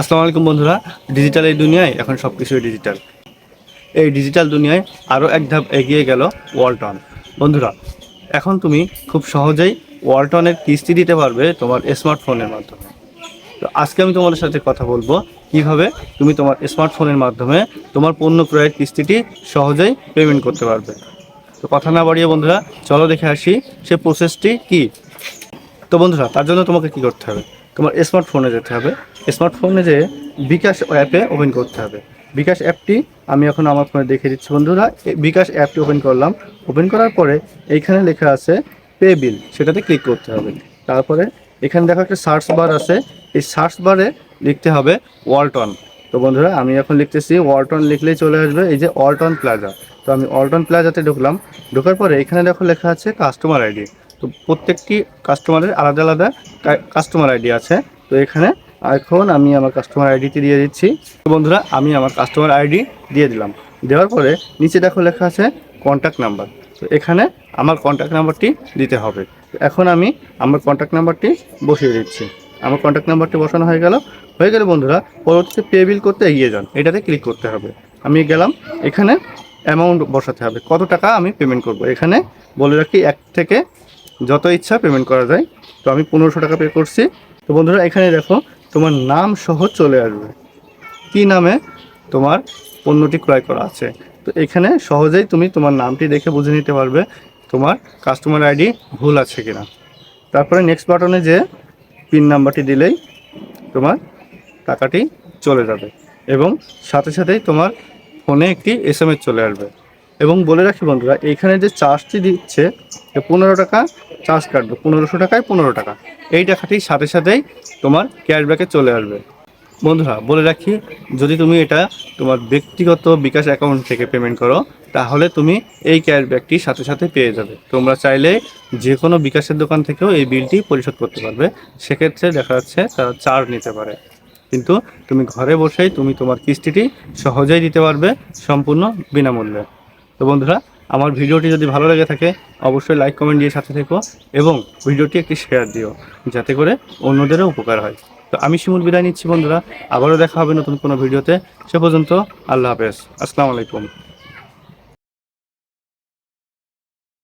আসসালামু আলাইকুম বন্ধুরা ডিজিটাল এই দুনিয়ায়, এখন সব কিছুই ডিজিটাল এই ডিজিটাল দুনিয়ায় আরও এক ধাপ এগিয়ে গেল ওয়ালটন বন্ধুরা, এখন তুমি খুব সহজেই ওয়ালটনের কিস্তি দিতে পারবে তোমার স্মার্টফোনের মাধ্যমে। তো আজকে আমি তোমাদের সাথে কথা বলব কীভাবে তুমি তোমার স্মার্টফোনের মাধ্যমে তোমার পণ্য ক্রয়ের কিস্তিটি সহজেই পেমেন্ট করতে পারবে। তো কথা না বাড়িয়ে বন্ধুরা, চলো দেখে আসি সে প্রসেসটি কি। তো বন্ধুরা, তার জন্য তোমাকে কি করতে হবে? তোমার স্মার্টফোনে যেতে হবে। স্মার্টফোনে যে বিকাশ অ্যাপে ওপেন করতে হবে। বিকাশ অ্যাপটি আমি এখন আমার ফোনে দেখে দিচ্ছি বন্ধুরা। বিকাশ অ্যাপটি ওপেন করলাম। ওপেন করার পরে এইখানে লেখা আছে পে বিল। সেটাতে ক্লিক করতে হবে। তারপরে এখানে দেখো একটা সার্চ বার আছে। এই সার্চ বারে লিখতে হবে ওয়ালটন তো বন্ধুরা, আমি এখন লিখতেছি ওয়ালটন লিখলেই চলে আসবে। এই যে ওয়ালটন প্লাজা তো আমি ওয়ালটন প্লাজাতে ঢুকলাম। ঢোকার পরে এখানে দেখো লেখা আছে কাস্টমার আইডি তো প্রত্যেকটি কাস্টমারের আলাদা আলাদা কাস্টমার আইডি আছে। তো এখানে এখন আমি আমার কাস্টমার আইডিটি দিয়ে দিচ্ছি। বন্ধুরা, আমি আমার কাস্টমার আইডি দিয়ে দিলাম। দেওয়ার পরে নিচে দেখো লেখা আছে কন্ট্যাক্ট নাম্বার তো এখানে আমার কন্ট্যাক্ট নাম্বারটি দিতে হবে। এখন আমি আমার কন্ট্যাক্ট নাম্বারটি বসিয়ে দিচ্ছি। আমার কন্ট্যাক্ট নাম্বারটি বসানো হয়ে গেল। হয়ে গেলে বন্ধুরা, পরবর্তীতে পে বিল করতে এগিয়ে যান। এটাতে ক্লিক করতে হবে। আমি গেলাম, এখানে অ্যামাউন্ট বসাতে হবে। কত টাকা আমি পেমেন্ট করব? এখানে বলে রাখি এক থেকে যত ইচ্ছা পেমেন্ট করা যায়। তো আমি পনেরোশো টাকা পে করছি। তো বন্ধুরা, এখানে দেখো, তোমার নাম সহ চলে আসবে। কি নামে তোমার পণ্যটি ক্রয় করা আছে? তো এখানে সহজেই তুমি তোমার নামটি দেখে বুঝে নিতে পারবে, তোমার কাস্টমার আইডি ভুল আছে কিনা। তারপরে নেক্সট বাটনে যে পিন নাম্বারটি দিলেই তোমার টাকাটি চলে যাবে এবং সাথে সাথেই তোমার ফোনে একটি এস চলে আসবে। এবং বলে রাখি বন্ধুরা, এখানে যে চার্জটি দিচ্ছে পনেরো টাকা চার্জ কাটবে। পনেরোশো টাকায় পনেরো টাকা। এই টাকাটি সাথে সাথেই তোমার ক্যাশব্যাকে চলে আসবে। বন্ধুরা, বলে রাখি, যদি তুমি এটা তোমার ব্যক্তিগত বিকাশ অ্যাকাউন্ট থেকে পেমেন্ট করো, তাহলে তুমি এই ক্যাশব্যাকটি সাথে সাথে পেয়ে যাবে। তোমরা চাইলে যে কোনো বিকাশের দোকান থেকেও এই বিলটি পরিশোধ করতে পারবে। সেক্ষেত্রে দেখা যাচ্ছে তারা চার্জ নিতে পারে। কিন্তু তুমি ঘরে বসেই তুমি তোমার কিস্তিটি সহজেই দিতে পারবে সম্পূর্ণ বিনামূল্যে। তো বন্ধুরা আমার ভিডিওটি যদি ভালো লেগে থাকে, অবশ্যই লাইক কমেন্ট দিয়ে সাথে থেকো এবং ভিডিওটি একটি শেয়ার দিও, যাতে করে অন্যদেরও উপকার হয়। তো আমি শিমুল বিদায় নিচ্ছি বন্ধুরা, আবারও দেখা হবে নতুন কোনো ভিডিওতে। সে পর্যন্ত আল্লাহ হাফেজ। আসসালামু আলাইকুম।